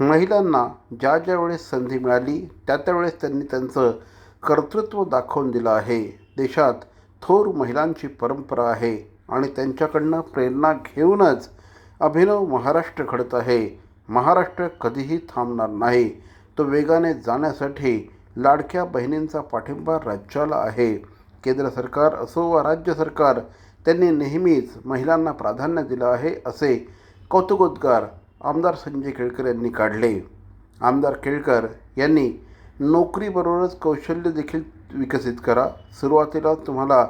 महिलांना ज्या ज्या वेळेस संधी मिळाली त्या त्यावेळेस त्यांनी त्यांचं कर्तृत्व दाखवून दिलं आहे. देशात थोर महिलांची परंपरा आहे आणि त्यांच्याकडनं प्रेरणा घेऊनच अभिनव महाराष्ट्र घडत आहे. महाराष्ट्र कधीही थांबणार नाही. तो वेगाने जाण्यासाठी लाडक्या बहिणींचा पाठिंबा राज्याला आहे. केंद्र सरकार असो वा राज्य सरकार त्यांनी नेहमीच महिलांना प्राधान्य दिलं आहे असे कौतुकोद्गार आमदार संजय केळकर यांनी काढले. आमदार केळकर यांनी नोकरीबरोबरच कौशल्य देखील विकसित करा. सुरुवातीला तुम्हाला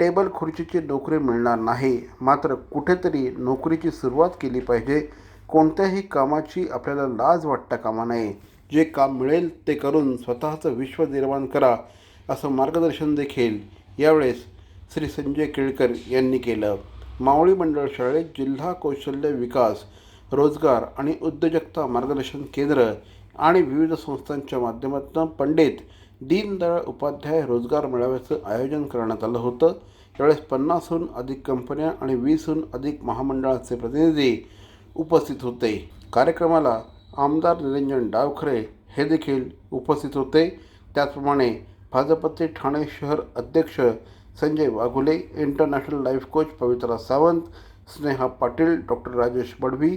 टेबल खुर्चीची नोकरी मिळणार नाही. मात्र कुठेतरी नोकरीची सुरुवात केली पाहिजे. कोणत्याही कामाची आपल्याला लाज वाटता कामा नये. जे काम मिळेल ते करून स्वतःचं विश्व निर्माण करा असं मार्गदर्शन देखील यावेळेस श्री संजय केळकर यांनी केलं. मावळी मंडळ शाळेत जिल्हा कौशल्य विकास रोजगार आणि उद्योजकता मार्गदर्शन केंद्र आणि विविध संस्थांच्या माध्यमातून पंडित दीनदयाळ उपाध्याय रोजगार मेळाव्याचं आयोजन करण्यात आलं होतं. यावेळेस पन्नासहून अधिक कंपन्या आणि वीसहून अधिक महामंडळाचे प्रतिनिधी उपस्थित होते. कार्यक्रमाला आमदार निरंजन डावखरे हे देखील उपस्थित होते. त्याचप्रमाणे भाजपचे ठाणे शहर अध्यक्ष Sanjay Waghule international life coach Pavitra Sawant Sneha Patil doctor Rajesh Badvi